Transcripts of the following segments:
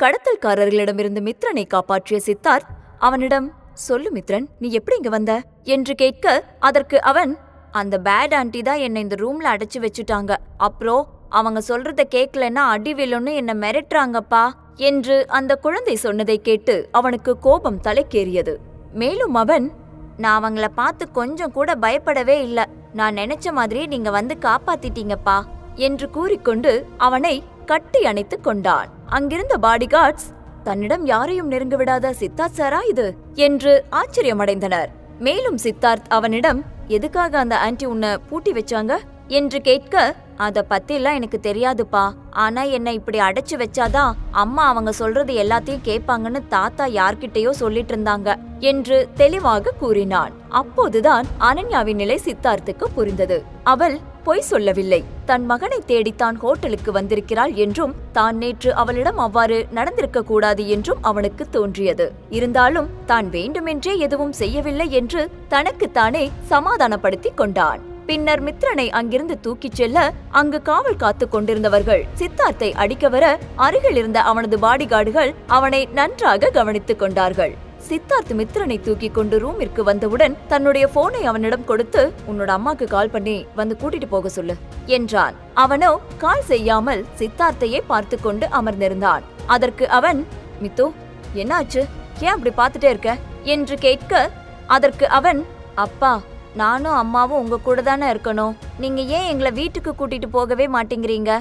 கடத்தல்காரர்களிடமிருந்து மித்ரனை காப்பாற்றிய சித்தார்த் அவனிடம் சொல்லு மித்ரன் நீ எப்படி இங்க வந்த? என்று கேட்க அதற்கு அவன் அந்த பேட் ஆண்டி தான் என்னை இந்த ரூம்ல அடைச்சு வச்சுட்டாங்க. அப்புறம் அவங்க சொல்றத கேட்கலன்னா அடி விழுன்னு என்ன மிரட்டுறாங்கப்பா? என்று அந்த குழந்தை சொன்னதை கேட்டு அவனுக்கு கோபம் தலைக்கேறியது. மேலும் அவன் நான் அவங்கள பார்த்து கொஞ்சம் கூட பயப்படவே இல்ல. நான் நினைச்ச மாதிரி நீங்க வந்து காப்பாத்திட்டீங்கப்பா என்று கூறிக்கொண்டு அவனை கட்டி அணைத்துக் கொண்டான். அங்கிருந்த பாடிகார்ட்ஸ் தன்னிடம் யாரையும் நெருங்க விடாத சித்தார்த் சாரா இது? என்று ஆச்சரியமடைந்தனர். மேலும் சித்தார்த் அவனிடம் எதுக்காக அந்த ஆன்ட்டி உன்னை பூட்டி வச்சாங்க? என்று கேட்க அத பத்திலாம் எனக்கு தெரியாதுப்பா. ஆனா என்னை இப்படி அடைச்சு வச்சாதான் அம்மா அவங்க சொல்றது எல்லாத்தையும் கேட்பாங்கன்னு தாத்தா யார்கிட்டயோ சொல்லிட்டு இருந்தாங்க என்று தெளிவாக கூறினான். அப்போதுதான் அனன்யாவின் நிலை சித்தார்த்துக்கு புரிந்தது. அவள் பொய் சொல்லவில்லை. தன் மகனை தேடி தான் ஹோட்டலுக்கு வந்திருக்கிறாள் என்றும் தான் நேற்று அவளிடம் அவ்வாறு நடந்திருக்க கூடாது என்றும் அவனுக்கு தோன்றியது. இருந்தாலும் தான் வேண்டுமென்றே எதுவும் செய்யவில்லை என்று தனக்குத்தானே சமாதானப்படுத்திக் கொண்டான். பின்னர் மித்ரனை அங்கிருந்து தூக்கிச் செல்ல அங்கு காவல் காத்துக் கொண்டிருந்தவர்கள். சித்தார்த்தை அடிக்க வர அருகில் இருந்த அவனது பாடிகார்டுகள் அவனை நன்றாக கவனித்துக் கொண்டார்கள். சித்தார்த் மித்ரனை தூக்கி கொண்டு ரூமிற்கு வந்தவுடன் தன்னுடைய போனை அவனிடம் கொடுத்து உன்னோட அம்மாக்கு கால் பண்ணி வந்து கூட்டிட்டு போக சொல்லு என்றான். அவனோ கால் செய்யாமல் சித்தார்த்தையே பார்த்து கொண்டு அமர்ந்திருந்தான். அதற்கு அவன் மித்து என்னாச்சு? ஏன் அப்படி பார்த்துட்டே இருக்க? என்று கேட்க அதற்கு அவன் அப்பா நானும் அம்மாவும் உங்க கூட தானே இருக்கணும். நீங்க ஏன் எங்களை வீட்டுக்கு கூட்டிட்டு போகவே மாட்டேங்கிறீங்க?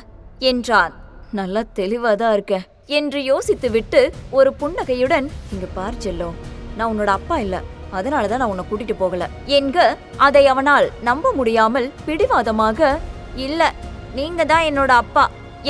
என்றான் நல்லா தெளிவா தான் இருக்க என்று யோசித்துவிட்டு ஒரு புன்னகையுடன் இங்க பார் செல்லும் நான் உன்னோட அப்பா இல்ல அதனாலதான் நான் உன்னை கூட்டிட்டு போகல. என்க அதை அவனால் நம்ப முடியாமல் பிடிவாதமாக இல்ல நீங்க தான் என்னோட அப்பா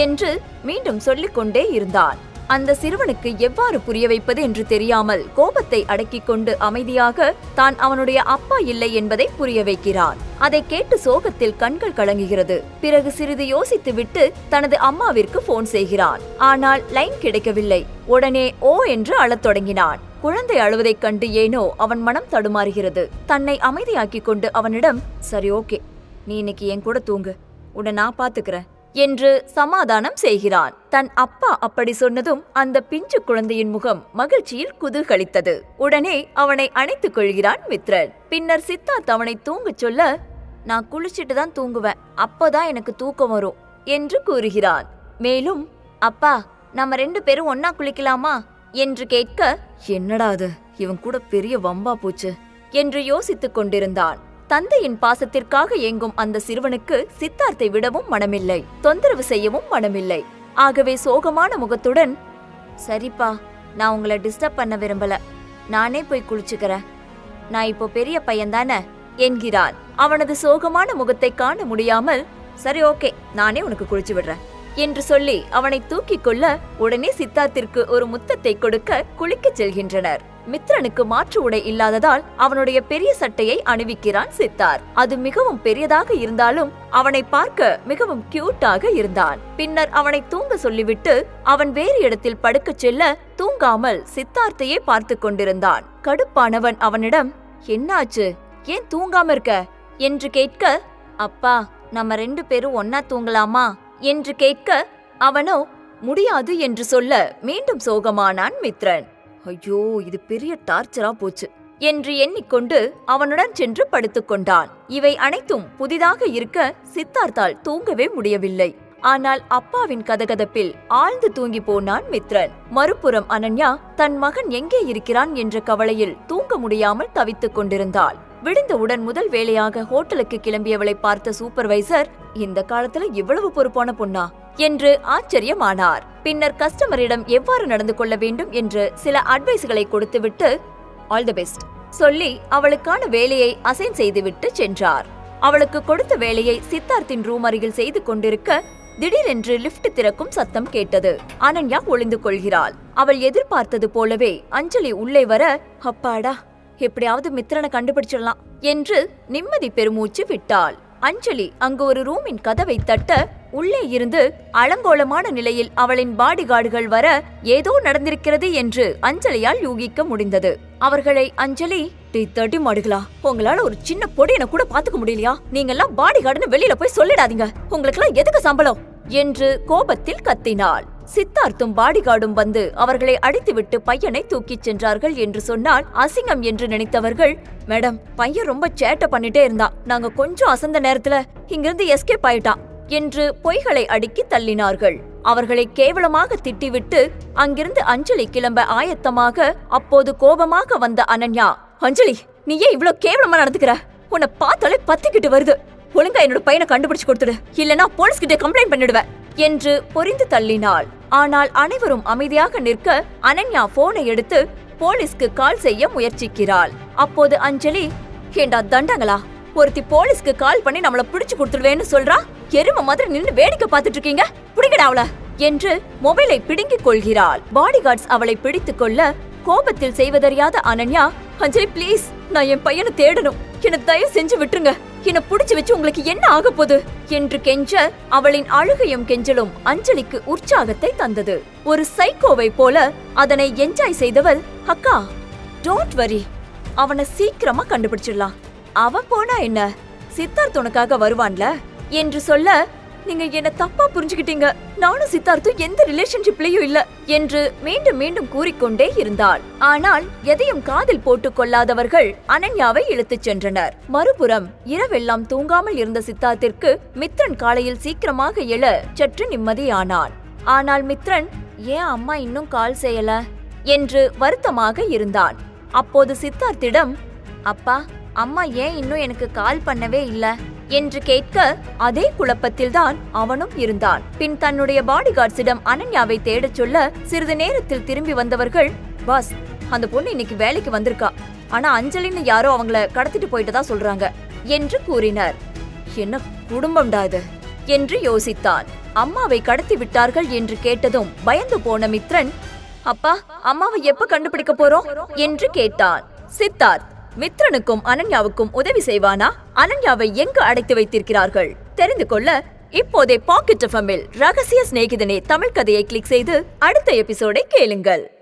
என்று மீண்டும் சொல்லிக்கொண்டே இருந்தான் அந்த சிறுவனுக்கு எவ்வாறு புரிய வைப்பது என்று தெரியாமல் கோபத்தை அடக்கிக் கொண்டு அமைதியாக தான் அவனுடைய அப்பா இல்லை என்பதை புரிய வைக்கிறான் அதை கேட்டு சோகத்தில் கண்கள் கலங்குகிறது. பிறகு சிறிது யோசித்துவிட்டு தனது அம்மாவிற்கு போன் செய்கிறார். ஆனால் லைன் கிடைக்கவில்லை. உடனே ஓ என்று அழத் தொடங்கினான். குழந்தை அழுவதைக் கண்டு ஏனோ அவன் மனம் தடுமாறுகிறது. தன்னை அமைதியாக்கிக் கொண்டு அவனிடம் சரி ஓகே நீ இன்னைக்கு என் கூட தூங்கு. உன்னை நான் பாத்துக்கிறேன் என்று சமாதானம் செய்கிறான். தன் அப்பா அப்படி சொன்னதும் அந்த பிஞ்சு குழந்தையின் முகம் மகிழ்ச்சியில் குதூகலித்தது. உடனே அவனை அணைத்துக் கொள்கிறான் மித்ரன். பின்னர் சித்தார்த் அவனை தூங்கச் சொல்ல நான் குளிச்சிட்டு தான் தூங்குவேன். அப்போதான் எனக்கு தூக்கம் வரும் என்று கூறுகிறான். மேலும் அப்பா நம்ம ரெண்டு பேரும் ஒன்னா குளிக்கலாமா? என்று கேட்க என்னடா அது? இவன் கூட பெரிய வம்பா போச்சு என்று யோசித்துக் கொண்டிருந்தான். தந்தையின் பாசத்திற்காக ஏங்கும் அந்த சிறுவனுக்கு சித்தார்த்தை விடவும் மனமில்லை தொந்தரவு செய்யவும் மனமில்லை. ஆகவே சோகமான முகத்துடன் சரிப்பா நான் உங்களை டிஸ்டர்ப் பண்ண விரும்பல. நானே போய் குளிச்சுக்கிறேன். நான் இப்போ பெரிய பையன்தானே? என்கிறான் அவனது சோகமான முகத்தை காண முடியாமல் சரி ஓகே நானே உனக்கு குளிச்சு விடுறேன். என்று சொல்லி அவனை தூக்கிக் கொள்ள உடனே சித்தார்த்திற்கு ஒரு முத்தத்தை கொடுக்க குளிக்கச் செல்கின்றனர். மித்ரனுக்கு மாற்று உடை இல்லாததால் அவனுடைய பெரிய சட்டையை அணிவிக்கிறான் சித்தார். அது மிகவும் பெரியதாக இருந்தாலும் அவனை பார்க்க மிகவும் கியூட்டாக இருந்தான். பின்னர் அவனை தூங்க சொல்லிவிட்டு அவன் வேறு இடத்தில் படுக்கச் செல்ல தூங்காமல் சித்தார்த்தையே பார்த்து கொண்டிருந்தான். கடுப்பானவன் அவனிடம் என்னாச்சு? ஏன் தூங்காம இருக்க? என்று கேட்க அப்பா நம்ம ரெண்டு பேரும் ஒன்னா தூங்கலாமா? என்று கேட்க அவனோ முடியாது என்று சொல்ல மீண்டும் சோகமானான் மித்ரன். ஐயோ இது பெரிய டார்ச்சரா போச்சு என்று எண்ணிக்கொண்டு அவனுடன் சென்று படுத்துக்கொண்டான் இவை அனைத்தும் புதிதாக இருக்க சித்தார்த்தால் தூங்கவே முடியவில்லை. ஆனால் அப்பாவின் கதகதப்பில் ஆழ்ந்து தூங்கி போனான் மித்ரன். மறுபுறம் அனன்யா தன் மகன் எங்கே இருக்கிறான்? என்ற கவலையில் தூங்க முடியாமல் தவித்துக் கொண்டிருந்தாள். விழுந்தவுடன் முதல் வேலையாக ஹோட்டலுக்கு கிளம்பியவளை பார்த்த சூப்பர்வைசர் இந்த காலத்துல இவ்வளவு பொறுப்பான பொண்ணா? என்று ஆச்சரியமானார். பின்னர் கஸ்டமரிடம் எவ்வாறு நடந்து கொள்ள வேண்டும் என்று சில அட்வைஸ்களை கொடுத்துவிட்டு ஆல் தி பெஸ்ட் சொல்லி அவளுக்கான வேலையை அசைன் செய்துவிட்டு சென்றார். அவளுக்கு கொடுத்த வேலையை சித்தார்த்தின் ரூம் அருகில் செய்து கொண்டிருக்க திடீரென்று லிஃப்ட் திறக்கும் சத்தம் கேட்டது. அனன்யா ஒளிந்து கொள்கிறாள். அவள் எதிர்பார்த்தது போலவே அஞ்சலி உள்ளே வர அப்பாடா எப்படியாவது மித்திரனை கண்டுபிடிச்சிடலாம் என்று நிம்மதி பெருமூச்சு விட்டாள். அஞ்சலி அங்கு ஒரு ரூமின் கதவை தட்ட உள்ளே இருந்து அலங்கோலமான நிலையில் அவளின் பாடிகார்டுகள் வர ஏதோ நடந்திருக்கிறது என்று அஞ்சலியால் யூகிக்க முடிந்தது. அவர்களை அஞ்சலி டீ தேர்ட்டி மாடுகளா? உங்களால ஒரு சின்ன பொடியனை கூட பாத்துக்க முடியலையா? நீங்க எல்லாம் பாடிகார்டுன்னு வெளியில போய் சொல்லிடாதீங்க. உங்களுக்கெல்லாம் எதுக்கு சம்பளம்? என்று கோபத்தில் கத்தினாள். சித்தார்த்தும் பாடிகார்டும் வந்து அவர்களை அடித்துவிட்டு பையனை தூக்கிச் சென்றார்கள் என்று சொன்னால் அசிங்கம் என்று நினைத்தவர்கள் மேடம் பையன் ரொம்ப சேட்டை பண்ணிட்டே இருந்தா நாங்க கொஞ்சம் அசந்த நேரத்துல இங்கிருந்து எஸ்கேப் ஆயிட்டான். என்று பொய்களை அடுக்கி தள்ளினார்கள். அவர்களை கேவலமாக திட்டிவிட்டு அங்கிருந்து அஞ்சலி கிளம்ப ஆயத்தமாக அப்போது கோபமாக வந்த அனன்யா அஞ்சலி நீ ஏன் இவ்வளவு கேவலமா நடந்துக்கிற? உன்னை பார்த்தாலே பத்திக்கிட்டு வருது. ஒழுங்கா என்னோட பையனை கண்டுபிடிச்சு கொடுத்துடு. இல்லனா போலீஸ் கிட்ட கம்ப்ளைண்ட் பண்ணிடுவேன் என்று பொரிந்து தள்ளினாள். ஆனால் அனைவரும் அமைதியாக நிற்க அனன்யா போனை எடுத்து போலீஸ்க்கு கால் செய்ய முயற்சிக்கிறாள். அப்போது அஞ்சலி ஏண்டா தண்டங்களா? ஒருத்தி போலீஸ்க்கு கால் பண்ணி நம்மள பிடிச்சு கொடுத்துடுவேன்னு சொல்றா? எரும மாதிரி நின்னு வேடிக்கை பார்த்துட்டு இருக்கீங்க? பிடிக்கடா அவள! என்று மொபைலை பிடுங்கிக் கொள்கிறாள். பாடிகார்ட்ஸ் அவளை பிடித்துக் கொள்ள கோபத்தில் செய்வதறியாத அனன்யா அஞ்சலி ப்ளீஸ் நான் என் பையனை தேடணும். என்ன தயவு செஞ்சு விட்டுருங்க. என்ன புடிச்சு வச்சு உங்களுக்கு என்ன ஆக போகுது? என்று கெஞ்ச அவளின் அழுகையும் கெஞ்சலும் அஞ்சலிக்கு உற்சாகத்தை தந்தது. ஒரு சைக்கோவை போல அதனை என்ஜாய் செய்தவள் அக்கா டோன்ட் வரி அவனை சீக்கிரமா கண்டுபிடிச்சிடலாம். அவன் போனா என்ன? சித்தார்த் உனக்காக வருவான்ல? என்று சொல்ல நீங்க என்ன தப்பா புரிஞ்சுக்கிட்டீங்க. நானும் சித்தார்த்தும் எந்த ரிலேஷன்ஷிப்லயும் இல்ல என்று மீண்டும் மீண்டும் கூறிக்கொண்டே இருந்தாள். ஆனால் எதையும் காதில் போட்டுக் கொள்ளாதவர்கள் அனன்யாவை இழுத்துச் சென்றனர். மறுபுறம் இரவெல்லாம் தூங்காமல் இருந்த சித்தார்த்திற்கு மித்ரன் காலையில் சீக்கிரமாக எழ சற்று நிம்மதியானான் ஆனால் மித்ரன் ஏன் அம்மா இன்னும் கால் செய்யல? என்று வருத்தமாக இருந்தான். அப்போது சித்தார்த்திடம் அப்பா அம்மா ஏன் இன்னும் எனக்கு கால் பண்ணவே இல்லை? என்று கேட்க அதே குழப்பத்தில்தான் அவனும் இருந்தான். பின் தன்னுடைய பாடிகார்ட்ஸிடம் அனன்யாவை தேடச் சொல்ல சிறிது நேரத்தில் திரும்பி வந்தவர்கள் பாஸ் அந்த பொண்ணு இன்னைக்கு வேலைக்கு வந்திருக்கா. ஆனா அஞ்சலின்னு யாரோ அவங்கள கடத்திட்டு போயிட்டதா சொல்றாங்க என்று கூறினர். என்ன குடும்பம்டா இது? என்று யோசித்தான். அம்மாவை கடத்தி விட்டார்கள் என்று கேட்டதும் பயந்து போன மித்ரன் அப்பா அம்மாவை எப்ப கண்டுபிடிக்க போறோம்? என்று கேட்டான். சித்தார்த் மித்ரனுக்கும் அனன்யாவுக்கும் உதவி செய்வானா? அனன்யாவை எங்கு அடைத்து வைத்திருக்கிறார்கள்? தெரிந்து கொள்ள இப்போதே பாக்கெட் எஃப்எம்மில் ரகசிய சிநேகிதனே தமிழ் கதையை கிளிக் செய்து அடுத்த எபிசோடை கேளுங்கள்.